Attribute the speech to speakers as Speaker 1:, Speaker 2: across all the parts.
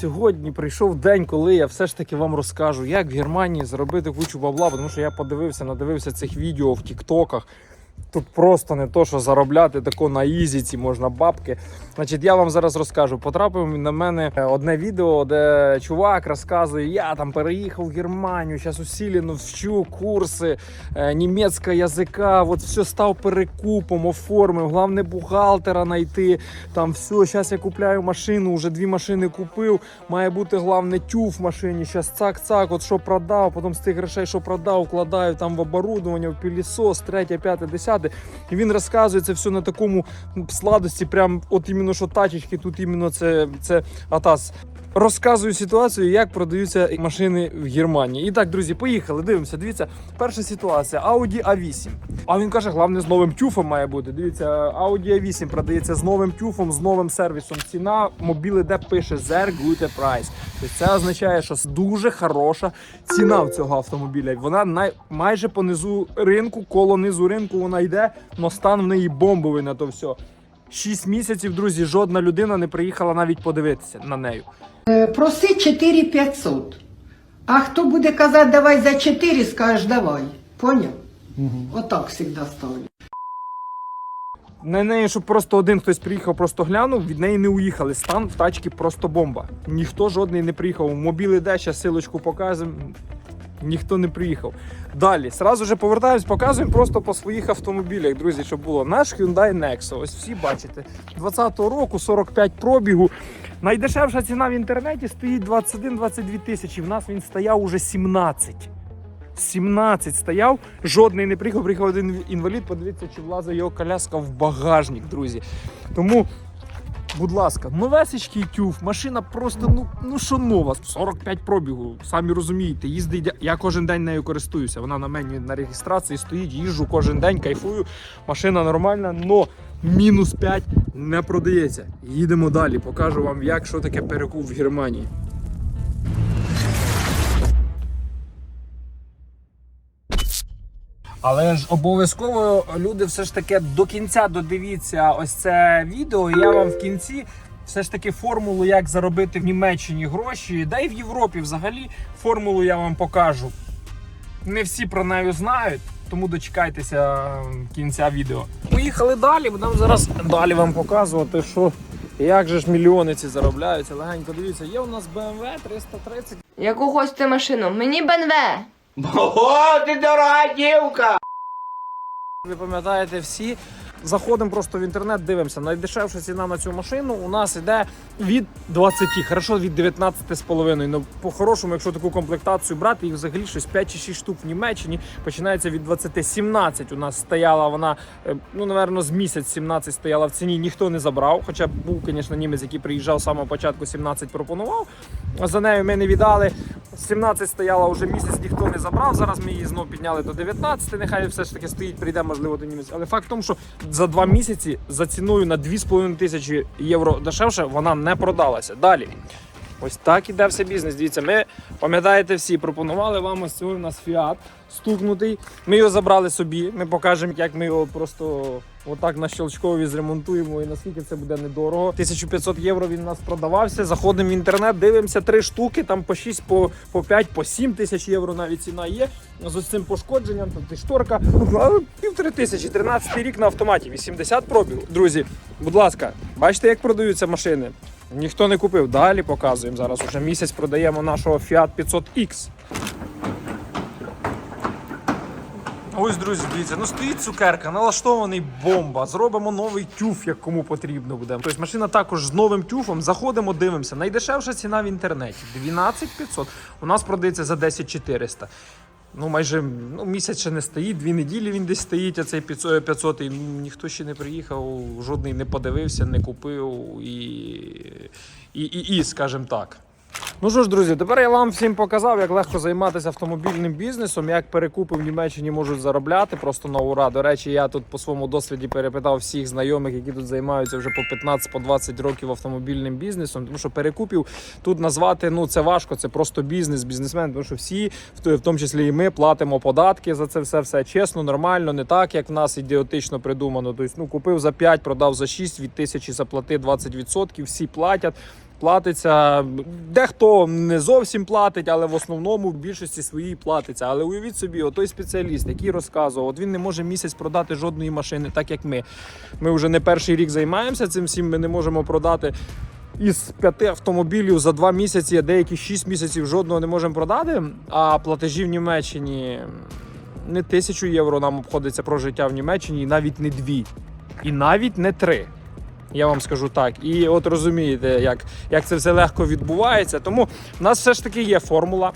Speaker 1: сьогодні прийшов день, коли я все ж таки вам розкажу, як в Германії заробити кучу бабла, тому що я подивився, надивився цих відео в Тіктоках. Тут просто не то, що заробляти тако на ізіці можна бабки. Значить, я вам зараз розкажу. Потрапив на мене е, одне відео, де чувак розказує, я там переїхав в Германію, зараз усилено вчу курси е, німецького язика, от все став перекупом, оформив, головне бухгалтера знайти. Там все, зараз я купляю машину, вже дві машини купив. Має бути головне тюф в машині. Зараз цак-цак, от що продав, потім з тих грошей, що продав, вкладаю там в оборудовання, в пілісос, третє, п'яте, десяте. І він розказує це все на такому ну, сладості, прям от іменно що тачечки, тут іменно це, це атас. Розказую ситуацію, як продаються машини в Германії. І так, друзі, поїхали. Дивимося. Дивіться, перша ситуація Audi A8. А він каже, головне з новим тюфом має бути. Дивіться, Audi A8 продається з новим тюфом, з новим сервісом. Ціна мобіли, де пише Zer Gute Price. Тобто це означає, що дуже хороша ціна в цього автомобіля. Вона най... майже по низу ринку, коло низу ринку вона йде, але стан в неї бомбовий на то все. Шість місяців, друзі, жодна людина не приїхала навіть подивитися на нею.
Speaker 2: Е, Проси 4500. А хто буде казати давай за 4, скажеш давай. Поняв? Отак завжди ставлю.
Speaker 1: На неї, щоб просто один хтось приїхав, просто глянув, від неї не уїхали. Стан в тачці просто бомба. Ніхто жодний не приїхав. Мобіл іде, ще силочку показуємо. Ніхто не приїхав. Далі, сразу же повертаємось, показуємо просто по своїх автомобілях, друзі, щоб було. Наш Hyundai Nexo, ось всі бачите, 20-го року 45 пробігу. Найдешевша ціна в інтернеті стоїть 21-22 тисячі. В нас він стояв уже 17. 17 стояв, жодний не приїхав, приїхав один інвалід. Подивіться, чи влазить його коляска в багажник, друзі. Тому, будь ласка, новесечкий тюф, машина просто ну, ну що нова, 45 пробігу, самі розумієте, їздить. я- кожен день нею користуюся. Вона на мені на реєстрації стоїть, їжджу кожен день, кайфую. Машина нормальна, но мінус 5 не продається. Їдемо далі, покажу вам, як що таке перекуп в Германії. Але ж обов'язково люди все ж таки до кінця додивіться ось це відео. І я вам в кінці все ж таки формулу, як заробити в Німеччині гроші, да і в Європі взагалі формулу я вам покажу. Не всі про неї знають, тому дочекайтеся кінця відео. Поїхали далі, будемо зараз далі вам показувати, що як же ж мільйони ці заробляються. Легенько дивіться, є у нас BMW 330
Speaker 3: Яку хочете машину? Мені БНВ.
Speaker 4: О, ти дорога дівка!
Speaker 1: Ви пам'ятаєте всі. Заходимо просто в інтернет, дивимося. Найдешевша ціна на цю машину у нас іде від 20, хорошо від 19,5. Ну, по-хорошому, якщо таку комплектацію брати, їх взагалі щось 5 чи 6 штук в Німеччині починається від 20. 17 у нас стояла вона, е, ну, напевно, з місяць 17 стояла в ціні, ніхто не забрав. Хоча був, звісно, німець, який приїжджав з самого початку, 17 пропонував. За нею ми не віддали. 17 стояла вже місяць, ніхто не забрав. Зараз ми її знову підняли до 19. Нехай все ж таки стоїть, прийде, можливо, до німець. Але факт в тому, що за два місяці за ціною на 2,5 тисячі євро дешевше вона не продалася. Далі. Ось так іде все бізнес. Дивіться, ми пам'ятаєте всі, пропонували вам ось цього у нас фіат стукнутий. Ми його забрали собі. Ми покажемо, як ми його просто отак на щелчкові зремонтуємо і наскільки це буде недорого. 1500 євро він у нас продавався. Заходимо в інтернет, дивимося три штуки, там по 6, по, по 5, по 7 тисяч євро навіть ціна є. З ось цим пошкодженням, тут і шторка. Ну, Півтори тисячі, 13 рік на автоматі, 80 пробігу. Друзі, будь ласка, бачите, як продаються машини? Ніхто не купив. Далі показуємо. Зараз уже місяць продаємо нашого Fiat 500X. Ось, друзі, дивіться, ну стоїть цукерка, налаштований бомба. Зробимо новий тюф, як кому потрібно буде. Тобто машина також з новим тюфом. Заходимо, дивимося. Найдешевша ціна в інтернеті 12500. У нас продається за 10400. Ну, майже ну, місяць ще не стоїть, дві неділі він десь стоїть, а цей 500, 500 і ніхто ще не приїхав, жодний не подивився, не купив і, і, і, і скажімо так. Ну що ж, друзі, тепер я вам всім показав, як легко займатися автомобільним бізнесом, як перекупи в Німеччині можуть заробляти просто на ура. До речі, я тут по своєму досвіді перепитав всіх знайомих, які тут займаються вже по 15-20 років автомобільним бізнесом. Тому що перекупів тут назвати ну це важко, це просто бізнес, бізнесмен. Тому що всі, в тому числі і ми, платимо податки за це все, все чесно, нормально, не так, як в нас ідіотично придумано. Тобто, ну купив за 5, продав за 6, від тисячі заплати 20%, всі платять. Платиться. Дехто не зовсім платить, але в основному в більшості своїй платиться. Але уявіть собі, отой спеціаліст, який розказував, от він не може місяць продати жодної машини, так як ми. Ми вже не перший рік займаємося цим всім. Ми не можемо продати. Із п'яти автомобілів за два місяці, а деякі шість місяців жодного не можемо продати. А платежі в Німеччині не тисячу євро нам обходиться прожиття в Німеччині, і навіть не дві, і навіть не три. Я вам скажу так. І от розумієте, як, як це все легко відбувається. Тому в нас все ж таки є формула,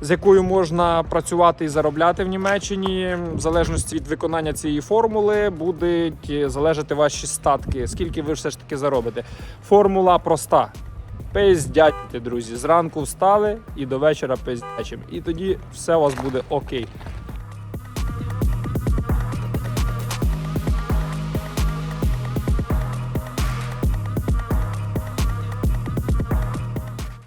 Speaker 1: з якою можна працювати і заробляти в Німеччині. В залежності від виконання цієї формули будуть залежати ваші статки, скільки ви все ж таки заробите. Формула проста. Пиздячте, друзі. Зранку встали і до вечора пиздячим. І тоді все у вас буде окей.